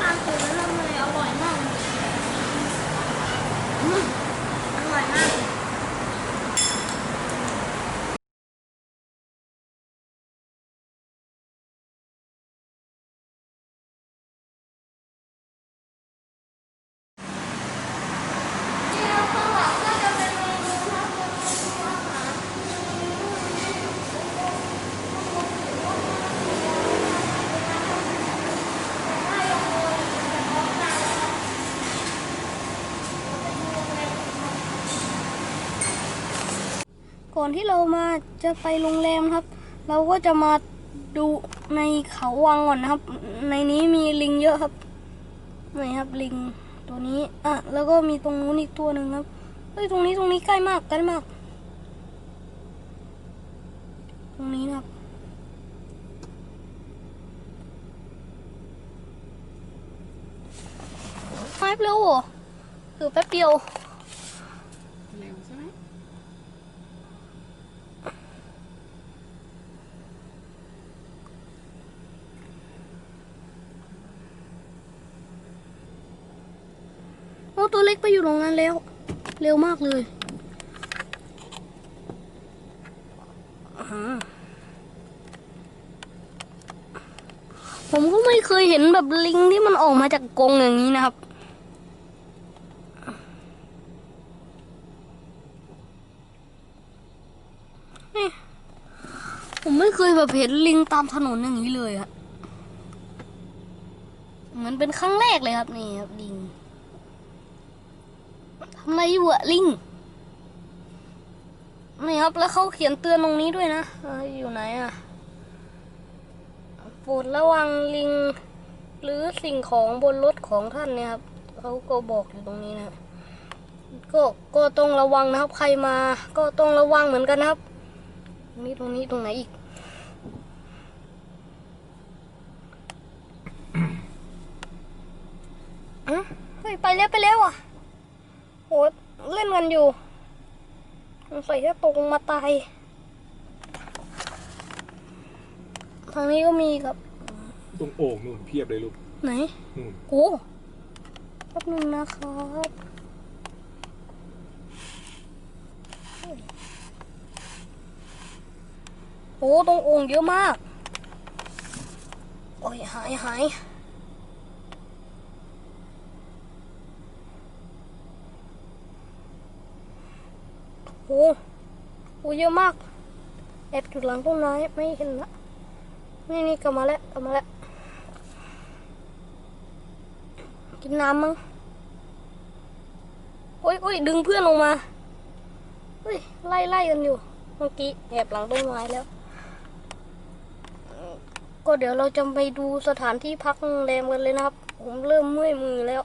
ตาลตุ๋นแล้วทำไมอร่อยมาก ก่อนที่เรามาจะไปโรงแรมครับ เราก็จะมาดูในเขาวังก่อนนะครับ ในนี้มีลิงเยอะครับไหนครับลิงตัวนี้อะแล้วก็มีตรงนู้นอีกตัวหนึ่งครับเฮ้ยตรงนี้ตรงนี้ใกล้มากใกล้มาก ตรงนี้นะครับไม่เร็วเหรอคือแป๊บเดียว เร็วใช่ไหม โอ้ ตัวเล็กไปอยู่ตรงนั้นแล้ว เร็วมากเลยผมก็ไม่เคยเห็นแบบลิงที่มันออกมาจากกรงอย่างนี้นะครับ ผมไม่เคยแบบเห็นลิงตามถนนอย่างนี้เลยอะเหมือนเป็นครั้งแรกเลยครับนี่ครับลิง อะไรอยู่อะลิงนี่ครับแล้วเขาเขียนเตือนตรงนี้ด้วยนะอยู่ไหนอะโปรดระวังลิง หรือสิ่งของบนรถของท่านเนี่ยครับเขาก็บอกอยู่ตรงนี้นะก็ก็ต้องระวังนะครับ ใครมา ก็ต้องระวังเหมือนกันนะครับตรงนี้ตรงนี้ตรงไหนอีกอะเฮ้ยไปแล้วไปแล้วอะ โหเล่นกันอยู่สงสัยจะตกมาตาย ทางนี้ก็มีครับ ตรงโอ่งนู่นเพียบเลยลูก ไหนนู่นโอ้แป๊บนึงนะครับโอ้ตรงโอ่งเยอะมาก โอ้ยหายหาย โอ้โหเยอะมาก แอบอยู่หลังต้นไม้ไม่เห็นละ นี่นี่กลับมาแล้วกลับมาแล้ว กินน้ำมั้งโอ้ยโอ้ยดึงเพื่อนลงมาเฮ้ยไล่ไล่กันอยู่ เมื่อกี้แอบหลังต้นไม้แล้ว ก็เดี๋ยวเราจะไปดูสถานที่พักโรงแรมกันเลยนะครับ ผมเริ่มเมื่อยมือแล้ว